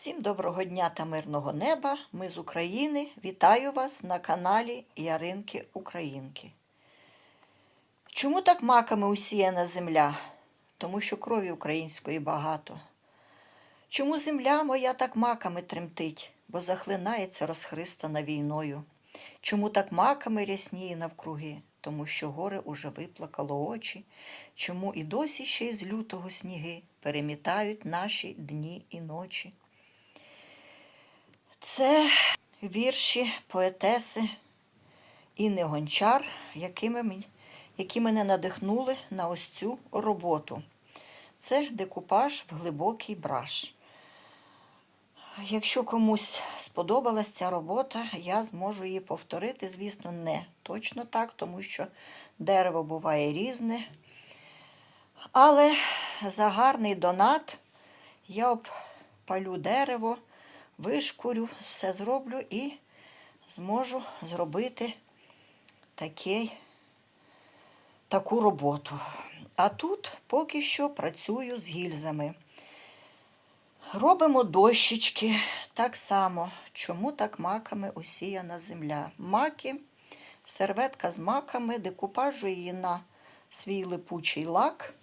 Всім доброго дня та мирного неба. Ми з України. Вітаю вас на каналі Яринки Українки. Чому так маками усіяна земля? Тому що крові української багато. Чому земля моя так маками тремтить, бо захлинається розхристана війною? Чому так маками рясніє навкруги? Тому що горе уже виплакало очі, чому і досі ще із лютого сніги перемітають наші дні і ночі. Це вірші поетеси Інни Гончар, якими, які мене надихнули на ось цю роботу. Це декупаж в глибокий браш. Якщо комусь сподобалась ця робота, я зможу її повторити. Звісно, не точно так, тому що дерево буває різне. Але за гарний донат я обпалю дерево, вишкурю, все зроблю і зможу зробити такий, таку роботу. А тут поки що працюю з гільзами. Робимо дощечки так само. Чому так маками усіяна земля? Маки, серветка з маками, декупажу її на свій липучий лак,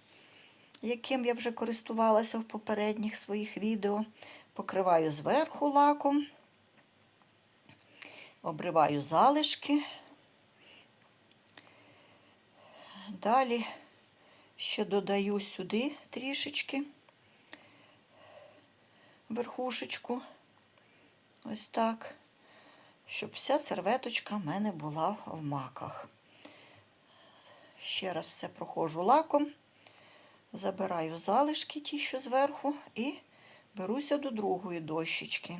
яким я вже користувалася в попередніх своїх відео. Покриваю зверху лаком, обриваю залишки. Далі ще додаю сюди трішечки верхушечку. Ось так. Щоб вся серветочка в мене була в маках. Ще раз все проходжу лаком, забираю залишки ті, що зверху, і беруся до другої дощечки.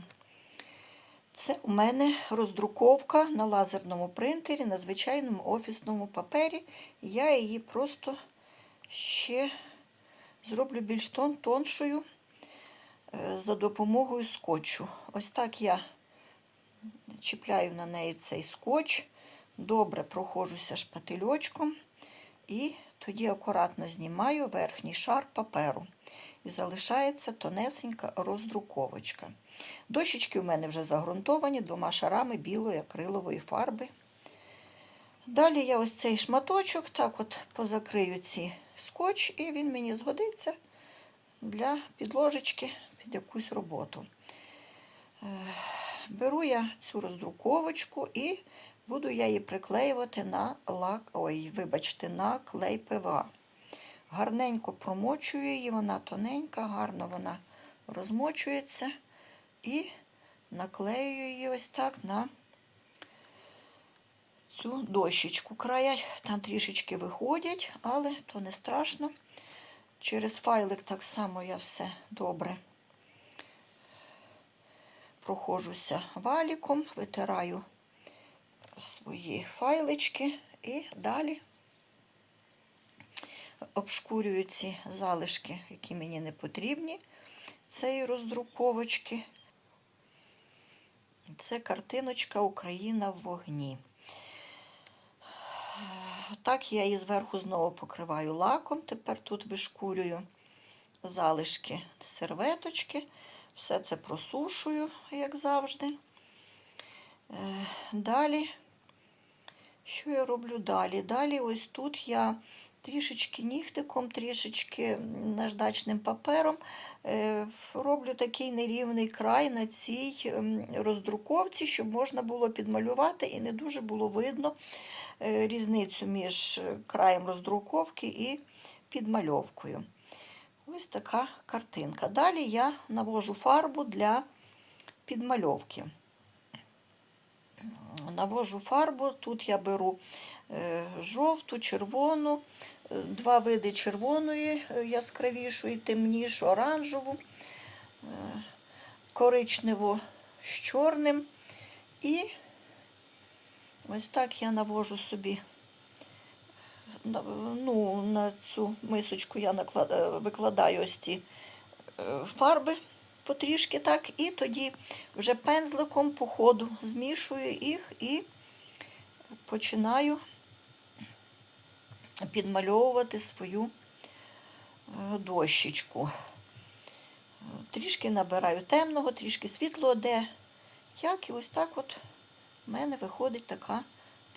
Це у мене роздруковка на лазерному принтері, на звичайному офісному папері. Я її просто ще зроблю більш тон, тоншою е, за допомогою скотчу. Ось так я чіпляю на неї цей скотч, добре проходжуся шпательочком і тоді акуратно знімаю верхній шар паперу. І залишається тонесенька роздруковочка. Дощечки у мене вже загрунтовані двома шарами білої акрилової фарби. Далі я ось цей шматочок так от позакрию ці скотч, і він мені згодиться для підложечки під якусь роботу. Е, Беру я цю роздруковочку і буду я її приклеювати на лак, ой, вибачте, на клей ПВА. Гарненько промочую її, вона тоненька, гарно вона розмочується і наклеюю її ось так на цю дощечку. Края там трішечки виходять, але то не страшно. Через файлик так само я все добре проходжуся валіком, витираю свої файлички і далі обшкурюю ці залишки, які мені не потрібні, цієї роздруковочки. Це картиночка Україна в вогні. Так, я її зверху знову покриваю лаком. Тепер тут вишкурюю залишки серветочки. Все це просушую, як завжди. Е, Далі, що я роблю далі? Далі, ось тут я трішечки нігтиком, трішечки наждачним папером е, роблю такий нерівний край на цій ем, роздруковці, щоб можна було підмалювати і не дуже було видно е, різницю між краєм роздруковки і підмальовкою. Ось така картинка. Далі я навожу фарбу для підмальовки. Навожу фарбу, тут я беру е, жовту, червону, е, два види червоної, е, яскравішої, темнішу, оранжеву, коричневу з чорним. І ось так я навожу собі ну, на цю мисочку я викладаю ось ці фарби потрішки так, і тоді вже пензликом по ходу змішую їх і починаю підмальовувати свою е, дощечку. Трішки набираю темного, трішки світлого, де як і ось так от в мене виходить така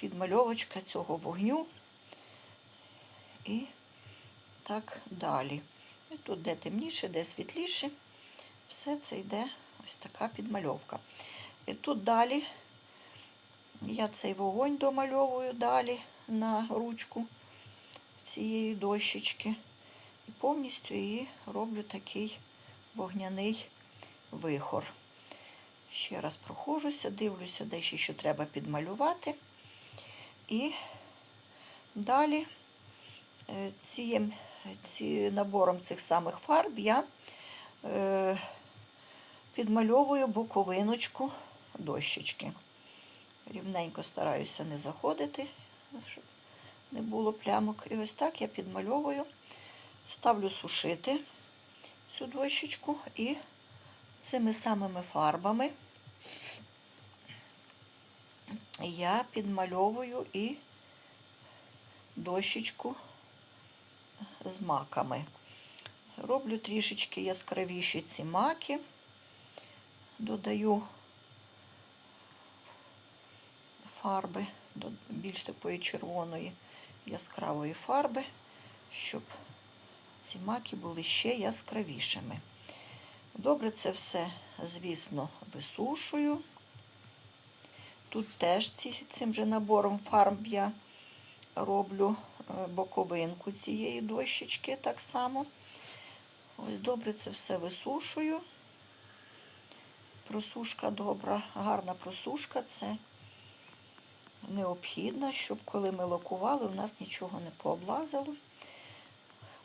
підмальовочка цього вогню. І так далі. І тут де темніше, де світліше, все це йде ось така підмальовка. І тут далі я цей вогонь домальовую далі на ручку цієї дощечки. І повністю її роблю такий вогняний вихор. Ще раз проходжуся, дивлюся, де ще що треба підмалювати. І далі е, цим, ці, набором цих самих фарб я е, підмальовую боковиночку дощечки. Рівненько стараюся не заходити, щоб не було плямок. І ось так я підмальовую, ставлю сушити цю дощечку і цими самими фарбами я підмальовую і дощечку з маками. Роблю трішечки яскравіші ці маки, додаю фарби, більш такої червоної яскравої фарби, щоб ці маки були ще яскравішими. Добре це все, звісно, висушую. Тут теж цим же набором фарб я роблю е, боковинку цієї дощечки так само. Ось добре це все висушую. Просушка добра, гарна просушка це необхідна, щоб коли ми лакували, у нас нічого не пооблазило.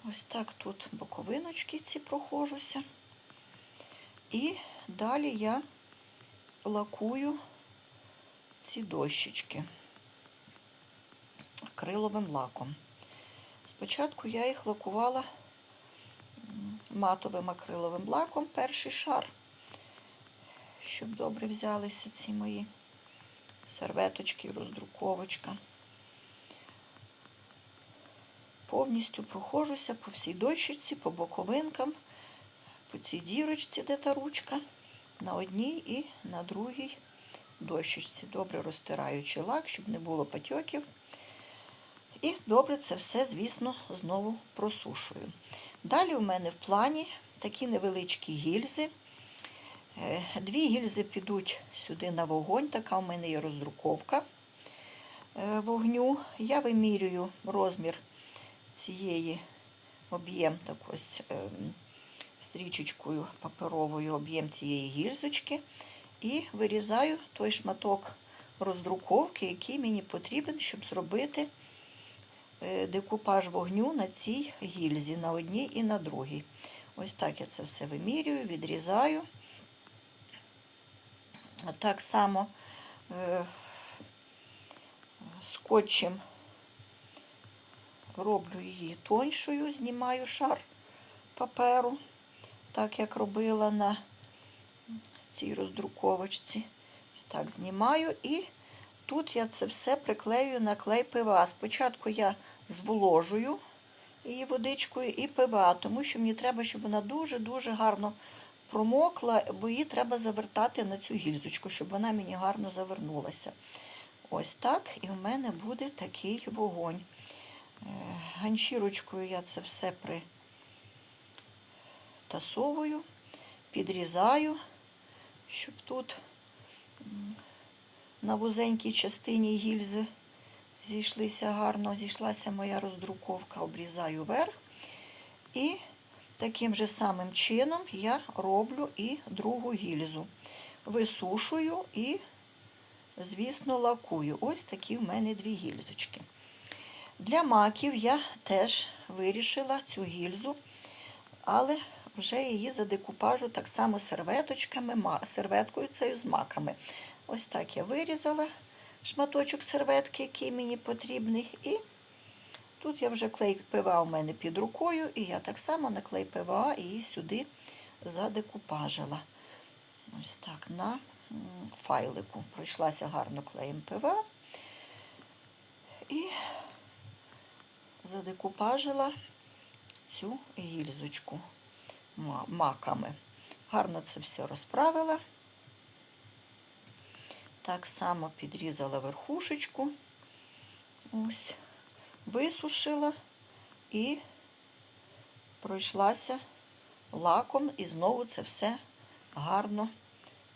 Ось так тут боковиночки ці прохожуся. І далі я лакую ці дощечки акриловим лаком. Спочатку я їх лакувала матовим акриловим лаком перший шар, щоб добре взялися ці мої серветочки, роздруковочка. Повністю прохожуся по всій дощечці, по боковинкам, по цій дірочці, де та ручка, на одній і на другій дощечці. Добре розтираючи лак, щоб не було патьоків. І добре це все, звісно, знову просушую. Далі у мене в плані такі невеличкі гільзи. Е, Дві гільзи підуть сюди на вогонь, така у мене є роздруковка е, вогню. Я вимірюю розмір цієї об'єм так ем, стрічечкою паперовою об'єм цієї гільзочки і вирізаю той шматок роздруковки, який мені потрібен, щоб зробити е, декупаж вогню на цій гільзі, на одній і на другій. Ось так я це все вимірюю, відрізаю. Так само е, скотчем роблю її тоншою, знімаю шар паперу, так як робила на цій роздруковочці. Так знімаю і тут я це все приклею на клей ПВА. Спочатку я зволожую її водичкою і ПВА, тому що мені треба, щоб вона дуже-дуже гарно промокла, бо її треба завертати на цю гільзочку, щоб вона мені гарно завернулася. Ось так, і в мене буде такий вогонь. Е, ганчірочкою я це все притасовую, підрізаю, щоб тут на вузенькій частині гільзи зійшлися гарно, зійшлася моя роздруковка, обрізаю верх. І таким же самим чином я роблю і другу гільзу. Висушую і, звісно, лакую. Ось такі в мене дві гільзочки. Для маків я теж вирішила цю гільзу, але вже її задекупажу так само серветочками, серветкою цією з маками. Ось так я вирізала шматочок серветки, який мені потрібний. І тут я вже клей ПВА у мене під рукою, і я так само на клей ПВА її сюди задекупажила. Ось так, на файлику. Пройшлася гарно клеєм ПВА. І задекупажила цю гільзочку маками. Гарно це все розправила. Так само підрізала верхушечку. Ось, висушила і пройшлася лаком і знову це все гарно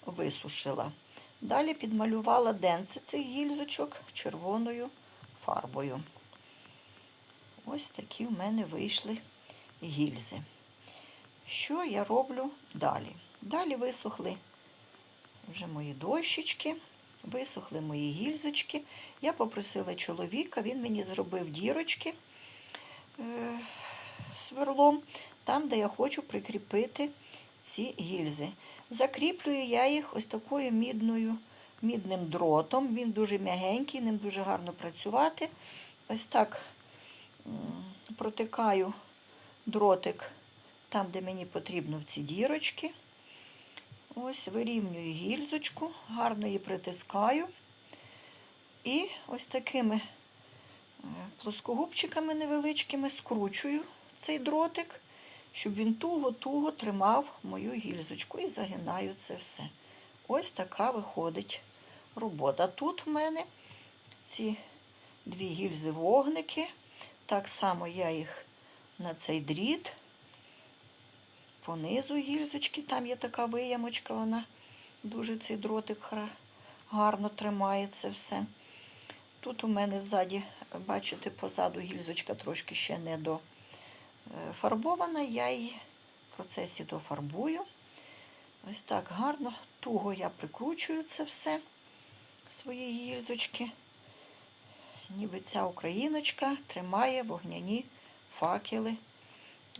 висушила. Далі підмалювала денце цих гільзочок червоною фарбою. Ось такі в мене вийшли гільзи. Що я роблю далі? Далі висохли вже мої дощечки, висохли мої гільзочки. Я попросила чоловіка, він мені зробив дірочки е, сверлом, там, де я хочу прикріпити ці гільзи. Закріплюю я їх ось такою мідною, мідним дротом. Він дуже м'ягенький, ним дуже гарно працювати. Ось так протикаю дротик там, де мені потрібно в ці дірочки. Ось вирівнюю гільзочку, гарно її притискаю. І ось такими е, плоскогубчиками невеличкими скручую цей дротик, щоб він туго-туго тримав мою гільзочку і загинаю це все. Ось така виходить робота. Тут в мене ці дві гільзи вогники. Так само я їх на цей дріт понизу гільзочки, там є така виямочка, вона дуже цей дротик гарно тримає це все. Тут у мене ззаді, бачите, позаду гільзочка трошки ще не дофарбована, я її в процесі дофарбую. Ось так гарно, туго я прикручую це все, свої гільзочки. Ніби ця україночка тримає вогняні факели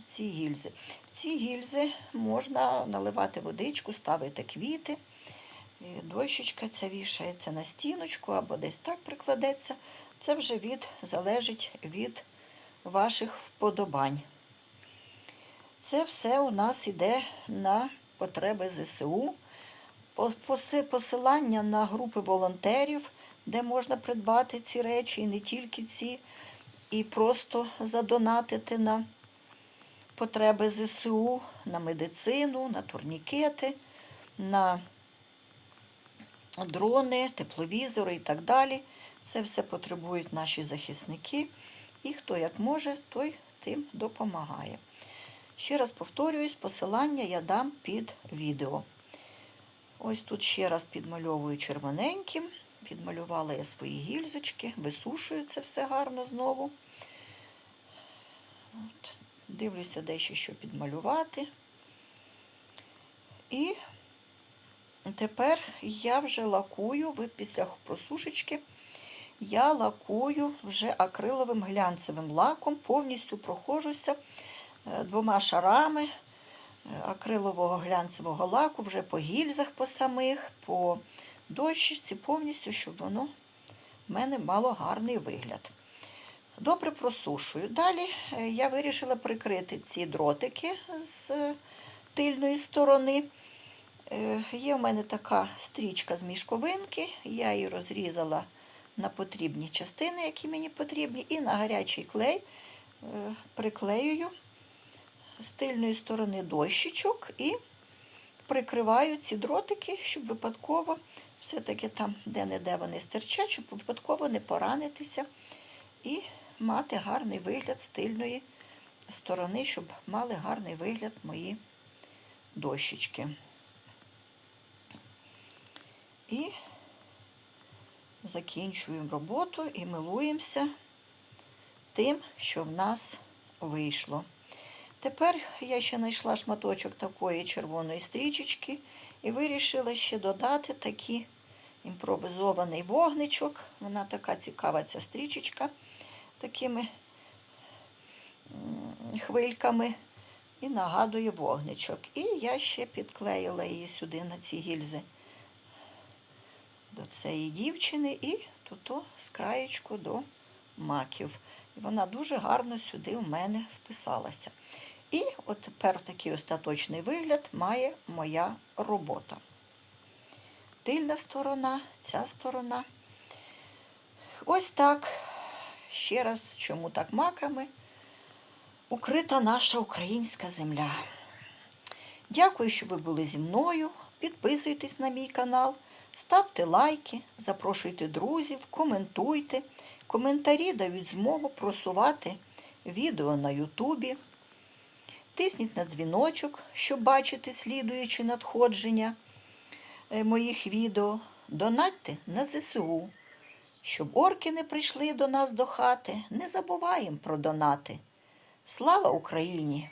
ці гільзи. В ці гільзи можна наливати водичку, ставити квіти. Дощечка ця вішається на стіночку або десь так прикладеться. Це вже від, залежить від ваших вподобань. Це все у нас йде на потреби ЗСУ. Посилання на групи волонтерів, де можна придбати ці речі, і не тільки ці, і просто задонатити на потреби ЗСУ, на медицину, на турнікети, на дрони, тепловізори і так далі. Це все потребують наші захисники. І хто як може, той тим допомагає. Ще раз повторююсь, посилання я дам під відео. Ось тут ще раз підмальовую червоненьким. Підмалювала я свої гільзочки, висушую це все гарно знову. От. Дивлюся, де ще що підмалювати. І тепер я вже лакую, після просушечки, я лакую вже акриловим глянцевим лаком, повністю прохожуся е, двома шарами е, акрилового глянцевого лаку, вже по гільзах по самих, по дощечці, повністю, щоб воно в мене мало гарний вигляд. Добре просушую. Далі е, я вирішила прикрити ці дротики з тильної сторони. Е, є в мене така стрічка з мішковинки, я її розрізала на потрібні частини, які мені потрібні, і на гарячий клей е, приклеюю з тильної сторони дощечок і прикриваю ці дротики, щоб випадково, все-таки там, де-не-де вони стирчать, щоб випадково не поранитися. І мати гарний вигляд з тильної сторони, щоб мали гарний вигляд мої дощечки. І закінчуємо роботу і милуємося тим, що в нас вийшло. Тепер я ще знайшла шматочок такої червоної стрічечки і вирішила ще додати такий імпровізований вогничок. Вона така цікава, ця стрічечка такими хвильками і нагадує вогничок. І я ще підклеїла її сюди на ці гільзи до цієї дівчини і тут з краєчку до маків. І вона дуже гарно сюди у мене вписалася. І от тепер такий остаточний вигляд має моя робота. Тильна сторона, ця сторона. Ось так ще раз, чому так маками, укрита наша українська земля. Дякую, що ви були зі мною. Підписуйтесь на мій канал, ставте лайки, запрошуйте друзів, коментуйте. Коментарі дають змогу просувати відео на Ютубі. Тисніть на дзвіночок, щоб бачити слідуючі надходження е, моїх відео. Донатьте на ЗСУ. Щоб орки не прийшли до нас до хати, не забуваємо про донати. Слава Україні!